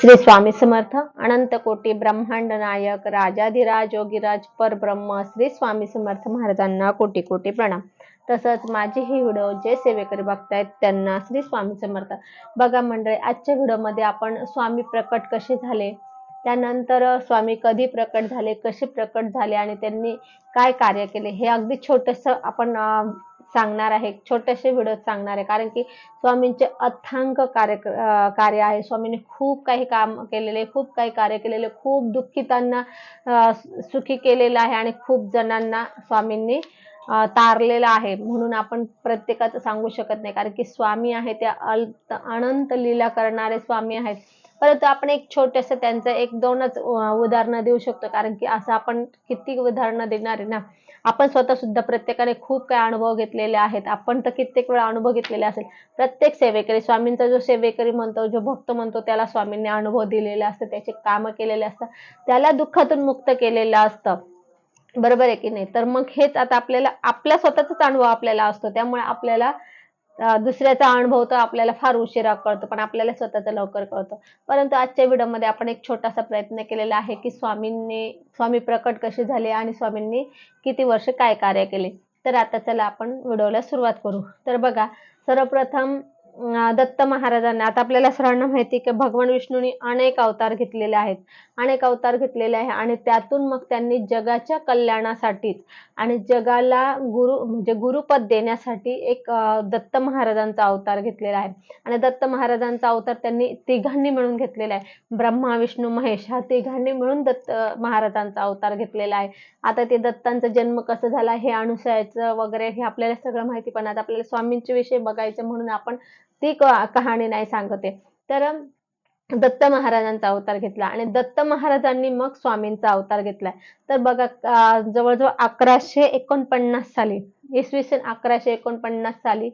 श्री स्वामी समर्थ अनंत कोटी ब्रह्मांड नायक राजाधिराज योगीराज परब्रह्म श्री स्वामी समर्थ महाराजांना कोटी कोटी प्रणाम. तसंच माझे ही व्हिडिओ जे सेवेकरी बघतायत त्यांना श्री स्वामी समर्थ. बघा मंडळी आजच्या व्हिडिओमध्ये आपण स्वामी प्रकट कसे झाले त्यानंतर स्वामी कधी प्रकट झाले कसे प्रकट झाले आणि त्यांनी काय कार्य केले हे अगदी छोटस आपण सांगणार आहे छोटेसे व्हिडिओ सांगणार आहे. कारण की स्वामींचे अथांग कार्य कार्य आहे. स्वामींनी खूप काही काम केलेले खूप काही कार्य केलेले खूप दुःखितांना सुखी केलेलं आहे आणि खूप जणांना स्वामींनी तारलेलं आहे. म्हणून आपण प्रत्येकाचं सांगू शकत नाही. कारण की स्वामी आहे त्या अल्त अनंत लीला करणारे स्वामी आहेत. परंतु आपण एक छोटस त्यांचं एक दोनच उदाहरणं देऊ शकतो. कारण की असं आपण किती उदाहरणं देणार आहे ना? आपण स्वतः सुद्धा प्रत्येकाने खूप काही अनुभव घेतलेले आहेत. आपण तर कित्येक वेळा अनुभव घेतलेले असेल. प्रत्येक सेवेकरी स्वामींचा जो सेवेकरी म्हणतो जो भक्त म्हणतो त्याला स्वामींनी अनुभव दिलेले असतं त्याचे कामं केलेले असतात त्याला दुःखातून मुक्त केलेलं असतं. बरोबर आहे की नाही? तर मग हेच आता आपल्याला आपला स्वतःचाच अनुभव आपल्याला असतो. त्यामुळे आपल्याला दुसऱ्याचा अनुभव तर आपल्याला फार उशिरा कळतो पण आपल्याला स्वतःचा लवकर कळतो. परंतु आजच्या व्हिडिओमध्ये आपण एक छोटासा प्रयत्न केलेला आहे की स्वामींनी स्वामी प्रकट कसे झाले आणि स्वामींनी किती वर्ष काय कार्य केले? तर आता चला आपण व्हिडिओला सुरुवात करू. तर बघा सर्वप्रथम दत्त महाराजांना. आता आपल्याला सर्वांना माहिती की भगवान विष्णूंनी अनेक अवतार घेतलेले आहेत. अनेक अवतार घेतलेले आहे आणि त्यातून मग त्यांनी जगाच्या कल्याणासाठीच आणि जगाला गुरु म्हणजे गुरुपद देण्यासाठी एक दत्त महाराजांचा अवतार घेतलेला आहे. आणि दत्त महाराजांचा अवतार त्यांनी तिघांनी मिळून घेतलेला आहे. ब्रह्मा विष्णू महेश ह्या तिघांनी मिळून दत्त महाराजांचा अवतार घेतलेला आहे. आता ते दत्तांचा जन्म कसं झाला हे अनुसयाचं वगैरे हे आपल्याला सगळं माहिती पण आता आपल्याला स्वामींचे विषय बघायचे म्हणून आपण ती क- कहाणी नाही सांगते. तर दत्त महाराजांचा अवतार घेतला आणि दत्त महाराजांनी मग स्वामींचा अवतार घेतलाय. तर बघा जवळजवळ अकराशे एकोणपन्नास साली इसवी सन अकराशे एकोणपन्नास साली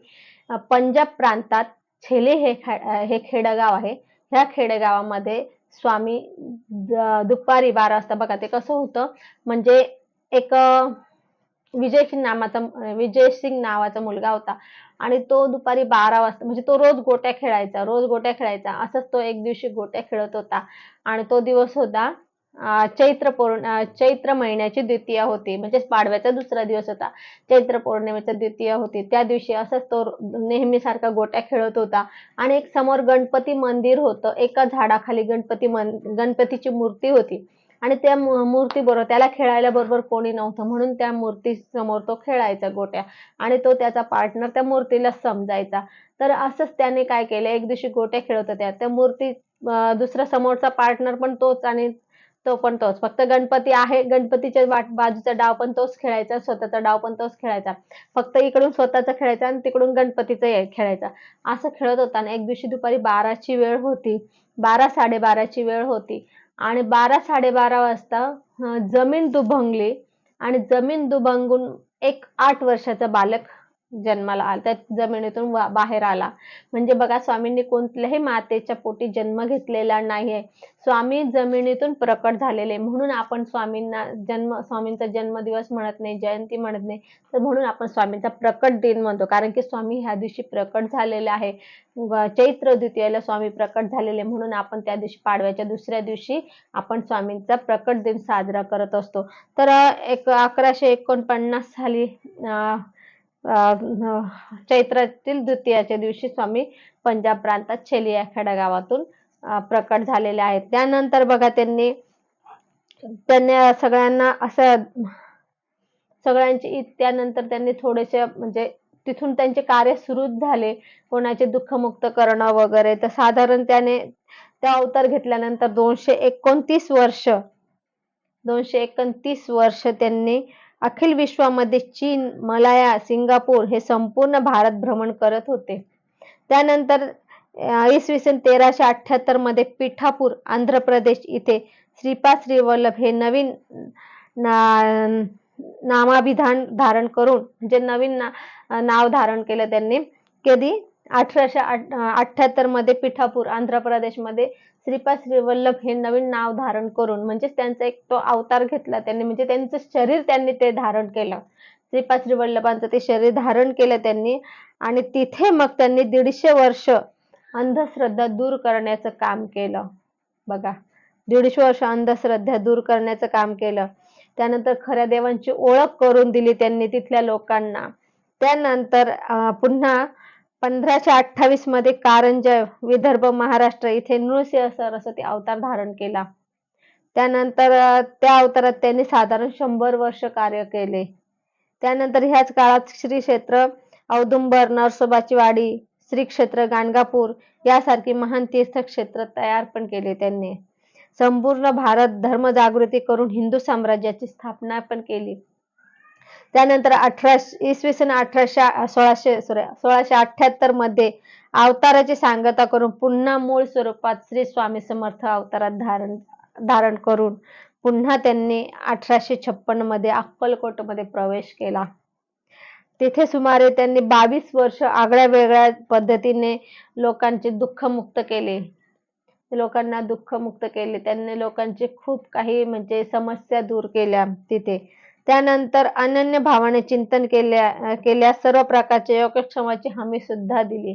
पंजाब प्रांतात छेले हे हे खेडेगाव आहे. ह्या खेडेगावामध्ये स्वामी दुपारी बारा वाजता बघा ते कसं होतं. म्हणजे एक विजय सिंग नामाचा विजय सिंग नावाचा मुलगा होता. आणि तो दुपारी बारा वाजता म्हणजे तो रोज गोट्या खेळायचा रोज गोट्या खेळायचा. असंच तो एक दिवशी गोट्या खेळत होता. आणि तो दिवस होता चैत्र पौर्ण चैत्र महिन्याची द्वितीया होती. म्हणजे पाडव्याचा दुसरा दिवस होता. चैत्र पौर्णिमेचा द्वितीया होती. त्या दिवशी असंच तो नेहमीसारखा गोट्या खेळत होता. आणि एक समोर गणपती मंदिर होतं. एका झाडाखाली गणपती मन गणपतीची मूर्ती होती. आणि त्या मूर्ती बरोबर त्याला खेळायला बरोबर कोणी नव्हतं. म्हणून त्या मूर्ती समोर तो खेळायचा गोट्या. आणि तो त्याचा पार्टनर त्या मूर्तीला समजायचा. तर असंच त्याने काय केलं? एक दिवशी गोट्या खेळत होत्या. त्या मूर्ती दुसऱ्या दुसरा समोरचा पार्टनर पण तोच आणि तो पण तोच. फक्त गणपती आहे. गणपतीच्या बाजूचा डाव पण तोच खेळायचा. स्वतःचा डाव पण तोच खेळायचा. फक्त इकडून स्वतःचा खेळायचा आणि तिकडून गणपतीचा हे खेळायचा. असं खेळत होता. आणि एक दिवशी दुपारी बाराची वेळ होती. बारा साडेबाराची वेळ होती. आणि बारा साडेबारा वाजता जमीन दुभंगली. आणि जमीन दुभंगून एक आठ वर्षाचा बालक जन्माला आला. त्या जमिनीतून बाहेर आला. म्हणजे बघा स्वामींनी कोणत्याही मातेच्या पोटी जन्म घेतलेला नाहीये. स्वामी जमिनीतून प्रकट झालेले. म्हणून आपण स्वामींना जन्म स्वामींचा जन्मदिवस म्हणत नाही जयंती म्हणत नाही. तर म्हणून आपण स्वामींचा प्रकट दिन म्हणतो. कारण की स्वामी ह्या दिवशी प्रकट झालेले आहे. चैत्र द्वितीयाला स्वामी प्रकट झालेले. म्हणून आपण त्या दिवशी पाडव्याच्या दुसऱ्या दिवशी आपण स्वामींचा प्रकट दिन साजरा करत असतो. तर एक अकराशे एकोणपन्नास साली अं, चैत्रातील द्वितीयाच्या दिवशी स्वामी पंजाब प्रांतात छेली या खेड्यागावातून प्रकट झालेले आहेत. त्यानंतर बघा त्यांनी त्यांनी सगळ्यांना असं सगळ्यांची इ- त्यानंतर त्यांनी थोडेसे म्हणजे तिथून त्यांचे कार्य सुरूच झाले. कोणाचे दुःखमुक्त करणं वगैरे तर साधारण त्याने त्या अवतार घेतल्यानंतर दोनशे एकोणतीस वर्ष दोनशे एकोणतीस वर्ष त्यांनी अखिल विश्वामध्ये चीन मलाया सिंगापूर हे संपूर्ण भारत भ्रमण करत होते. त्यानंतर इसवी सन तेराशे अठ्याहत्तरमध्ये पिठापूर आंध्र प्रदेश इथे श्रीपाद श्रीवल्लभ हे नवीन ना- नामाभिधान धारण करून म्हणजे नवीन ना, नाव धारण केलं त्यांनी. कधी अठराशे अठ्याहत्तरमध्ये पिठापूर आंध्र प्रदेशमध्ये श्रीपाद श्रीवल्लभ हे नवीन नाव धारण करून म्हणजेच त्यांचा एक तो अवतार घेतला त्यांनी म्हणजे त्यांचं शरीर त्यांनी ते धारण केलं. श्रीपाद श्रीवल्लभांचं ते शरीर धारण केलं त्यांनी आणि तिथे मग त्यांनी दीडशे वर्ष अंधश्रद्धा दूर करण्याचं काम केलं. बघा दीडशे वर्ष अंधश्रद्धा दूर करण्याचं काम केलं. त्यानंतर खऱ्या देवांची ओळख करून दिली त्यांनी तिथल्या लोकांना. त्यानंतर पुन्हा पंधराशे अठ्ठावीसमध्ये कारंजा विदर्भ महाराष्ट्र इथे नृसिंह सरस्वती अवतार धारण केला. त्यानंतर त्या अवतारात त्यांनी साधारण शंभर वर्ष कार्य केले. त्यानंतर ह्याच काळात श्री क्षेत्र औदुंबर नरसोबाची वाडी श्री क्षेत्र गाणगापूर यासारखी महान तीर्थक्षेत्र तयार पण केले त्यांनी. संपूर्ण भारत धर्म जागृती करून हिंदू साम्राज्याची स्थापना पण केली. त्यानंतर अठराशे इसवी सन अठराशे सोळाशे सॉरी सोळाशे अठ्याहत्तरमध्ये अवताराची सांगता करून पुन्हा मूळ स्वरूपात श्री स्वामी समर्थ अवतारात धारण धारण करून पुन्हा त्यांनी अठराशे छप्पनमध्ये अक्कलकोटमध्ये प्रवेश केला. तिथे सुमारे त्यांनी बावीस वर्ष आगळ्या वेगळ्या पद्धतीने लोकांचे दुःख मुक्त केले. लोकांना दुःख मुक्त केले. त्यांनी लोकांचे खूप काही म्हणजे समस्या दूर केल्या तिथे. त्यानंतर अनन्य भावाने चिंतन केल्या केल्यास सर्व प्रकारच्या योगक्षमाची हमी सुद्धा दिली.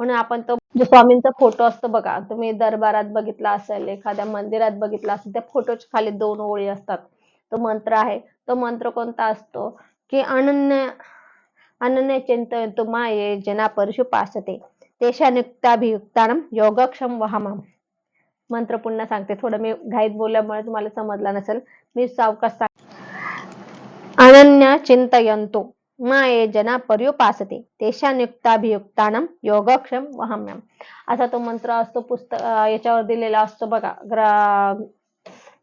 म्हणून आपण तो जो स्वामींचा फोटो असतो बघा तुम्ही दरबारात बघितला असेल एखाद्या मंदिरात बघितला असेल त्या फोटोच्या खाली दोन ओळी असतात. तो मंत्र आहे तो मंत्र कोणता असतो? की अनन्य अनन्य चिंतन माये जना परशु पासते तेषानियुक्ताभियुक्तानं योगक्षम वहामा. मंत्र पुन्हा सांगते थोडं मी घाईत बोलल्यामुळे तुम्हाला समजला नसेल. मी सावकाश सांग अनन्य मा ये जना पर्युपासते। तेषानियुक्ताभियुक्तानं योगक्षम वहम्यम असा तो मंत्र असतो पुस्तक याच्यावर दिलेला असतो बघा. ग्रा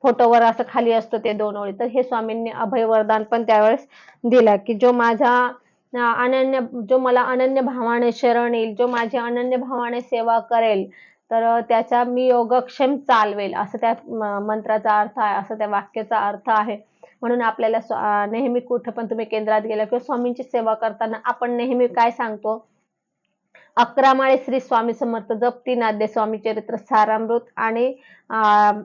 फोटोवर असं खाली असतो ते दोन ओळी. तर हे स्वामींनी अभय वरदान पण त्यावेळेस दिला की जो माझा अनन्य जो मला अनन्य भावाने शरण येईल जो माझी अनन्य भावाने सेवा करेल तर त्याच्या त्याचा मी योगक्षेम चालवेल असं त्या मंत्राचा अर्थ आहे असं त्या वाक्याचा अर्थ आहे. म्हणून आपल्याला नेहमी कुठं पण तुम्ही केंद्रात गेला किंवा स्वामींची सेवा करताना आपण नेहमी काय सांगतो? अकरा माळे श्री स्वामी समर्थ जपती नाद्य स्वामी चरित्र सारामृत आणि अं,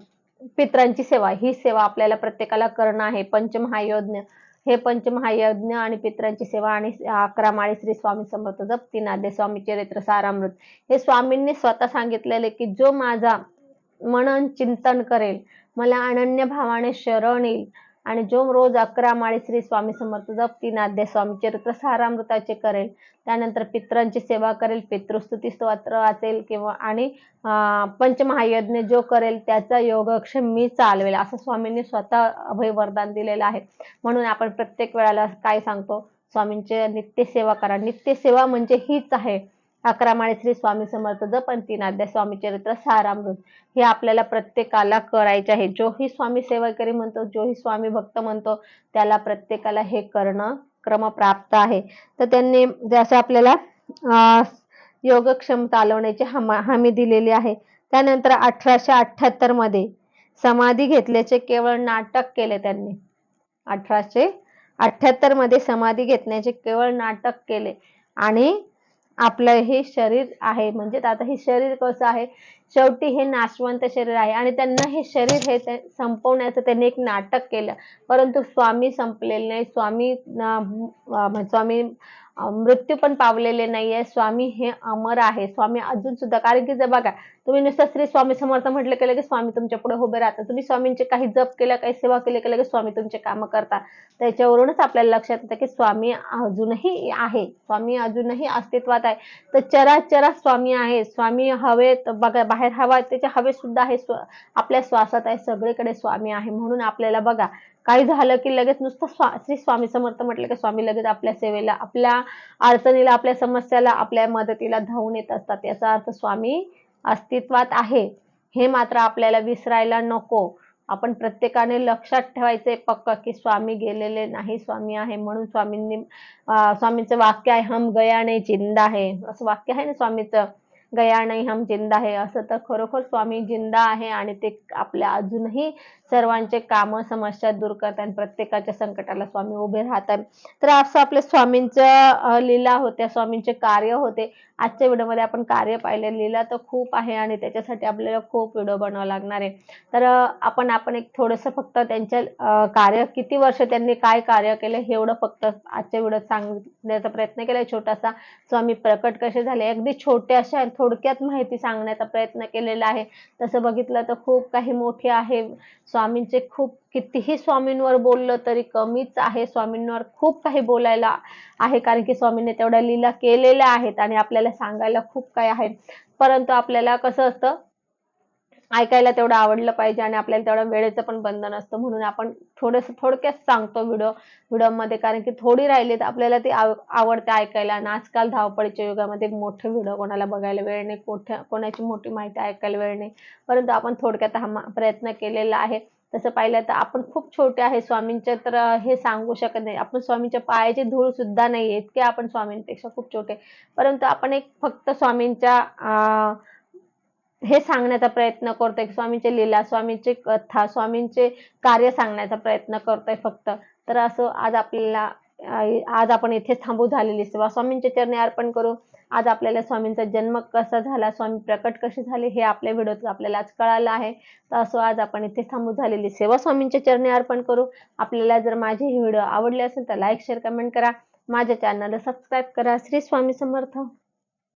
पित्रांची सेवा. ही सेवा आपल्याला प्रत्येकाला करणं आहे पंचमहायज्ञ. हे पंचमहायज्ञ आणि पित्रांची सेवा आणि अकरा माळी श्री स्वामी समर्थ जप तीन स्वामी चरित्र सारामृत. हे स्वामींनी स्वतः सांगितलेले की जो माझा मनन चिंतन करेल मला अनन्य भावाने शरण येईल आणि जो रोज अकरा माळे श्री स्वामी समर्थ जप तीन अध्याय स्वामी चरित्र सारामृताचे करेल. त्यानंतर पित्रांची सेवा करेल पितृस्तुती स्तोत्र वाचेल किंवा आणि पंचमहायज्ञ जो करेल त्याचा योगक्षेम मी चालवेल असं स्वामींनी स्वतः अभय वरदान दिलेलं आहे. म्हणून आपण प्रत्येक वेळेला काय सांगतो? स्वामींचे नित्यसेवा करा. नित्यसेवा म्हणजे हीच आहे. अकरा माळे श्री स्वामी समर्थ जप आणि तीन अध्याय स्वामी चरित्र सारामृत. हे आपल्याला प्रत्येकाला करायचे आहे. जोही स्वामी सेवाकरी म्हणतो जोही स्वामी भक्त म्हणतो त्याला प्रत्येकाला हे करणं क्रम प्राप्त आहे. तर त्यांनी जसं आपल्याला योगक्षमता योगक्षम चालवण्याची हमी दिलेली आहे. त्यानंतर अठराशे अठ्याहत्तरमध्ये समाधी घेतल्याचे केवळ नाटक केले त्यांनी. अठराशे अठ्याहत्तरमध्ये समाधी घेतण्याचे केवळ नाटक केले. आणि आपलं हे शरीर आहे. म्हणजे आता हे शरीर कसं आहे? शेवटी हे नाशवंत शरीर आहे आणि त्यांना हे शरीर हे संपवण्याचं त्यांनी एक नाटक केलं. परंतु स्वामी संपलेले नाही. स्वामी स्वामी मृत्यू पण पावलेले नाहीये. स्वामी हे अमर आहे. स्वामी अजून सुद्धा कारण की जर बघा तुम्ही नुसतं श्री स्वामी समर्थ म्हटलं की लगेच स्वामी तुमच्यापुढे उभे राहतात. तुम्ही स्वामींचे काही जप केलं काही सेवा केली की लगेच स्वामी तुमचे कामं करता. त्याच्यावरूनच आपल्याला लक्षात येतं की स्वामी अजूनही आहे. स्वामी अजूनही अस्तित्वात आहे. तर चराचरा स्वामी आहे. स्वामी हवेत बघा बाहेर हवा त्याच्या हवेत सुद्धा आहे. आपल्या श्वासात आहे. सगळीकडे स्वामी आहे. म्हणून आपल्याला बघा काही झालं की लगेच नुसतं स्वा श्री स्वामी समर्थ म्हटलं की स्वामी लगेच आपल्या सेवेला आपल्या अडचणीला आपल्या समस्याला आपल्या मदतीला धावून येत असतात. याचा अर्थ स्वामी अस्तित्वात आहे. हे मात्र आपल्याला विसरायला नको. आपण प्रत्येकाने लक्षात ठेवायचे पक्क की स्वामी गेलेले नाही स्वामी आहे म्हणून स्वामींनी स्वामींचं वाक्य आहे हम गया नाही जिंदा है. असं वाक्य आहे ना स्वामीचं? गया नाही हम जिंदा आहे असं तर खरोखर स्वामी जिंदा आहे आणि ते आपल्या अजूनही सर्वांचे काम समस्या दूर करतात. प्रत्येकाच्या संकटाला स्वामी उभे राहतात. तर असं आपल्या स्वामींचं लीला होत्या स्वामींचे कार्य होते. आजच्या व्हिडिओमध्ये आपण कार्य पाहिले. लीला तर खूप आहे आणि त्याच्यासाठी आपल्याला खूप व्हिडिओ बनवावा लागणार आहे. तर आपण आपण एक थोडंसं फक्त त्यांच्या कार्य किती वर्ष त्यांनी काय कार्य केलं हे एवढं फक्त आजच्या व्हिडिओत सांगण्याचा प्रयत्न केलाय छोटासा स्वामी प्रकट कसे झाले? अगदी छोटे अशा थोडक्यात माहिती सांगण्याचा प्रयत्न केलेला आहे. तसं बघितलं तर खूप काही मोठे आहे. स्वामींचे खूप कितीही स्वामींवर बोललं तरी कमीच आहे. स्वामींवर खूप काही बोलायला आहे कारण की स्वामींनी तेवढ्या लीला केलेल्या आहेत आणि आपल्याला सांगायला खूप काही आहे. परंतु आपल्याला कसं असतं ऐकायला तेवढं आवडलं पाहिजे आणि आपल्याला तेवढं वेळेचं पण बंधन असतं. म्हणून आपण थोडस थोडक्यात सांगतो व्हिडिओ व्हिडिओमध्ये. कारण की थोडी राहिली तर आपल्याला ती आव- आवडते ऐकायला. आणि आजकाल धावपळीच्या युगामध्ये मोठे व्हिडिओ कोणाला बघायला वेळ नाही. कोठ्या कोणाची मोठी माहिती ऐकायला वेळ नाही. परंतु आपण थोडक्यात हा प्रयत्न केलेला आहे. तसं पाहिलं तर आपण खूप छोटे आहे. स्वामींचे तर हे सांगू शकत नाही. आपण स्वामींच्या पायाची धूळ सुद्धा नाही इतके आपण स्वामींपेक्षा खूप छोटे. परंतु आपण एक फक्त स्वामींच्या अं, हे सांगण्याचा प्रयत्न करतोय. स्वामींचे लीला स्वामींचे कथा स्वामींचे कार्य सांगण्याचा प्रयत्न करतोय फक्त. तर असं आज आपल्याला आज आपण इथे थांबू झालेली सेवा. स्वामींचे चरणी अर्पण करू. आज आपल्याला स्वामींचा जन्म कसा झाला स्वामी प्रकट कसे झाले हे आपल्या व्हिडिओत आपल्याला आज कळालं आहे. तर असं आज आपण इथे थांबू झालेली सेवा. स्वामींचे चरणी अर्पण करू. आपल्याला जर माझे हे व्हिडिओ आवडले असेल तर लाईक शेअर कमेंट करा. माझ्या चॅनलला सबस्क्राईब करा. श्री स्वामी समर्थ.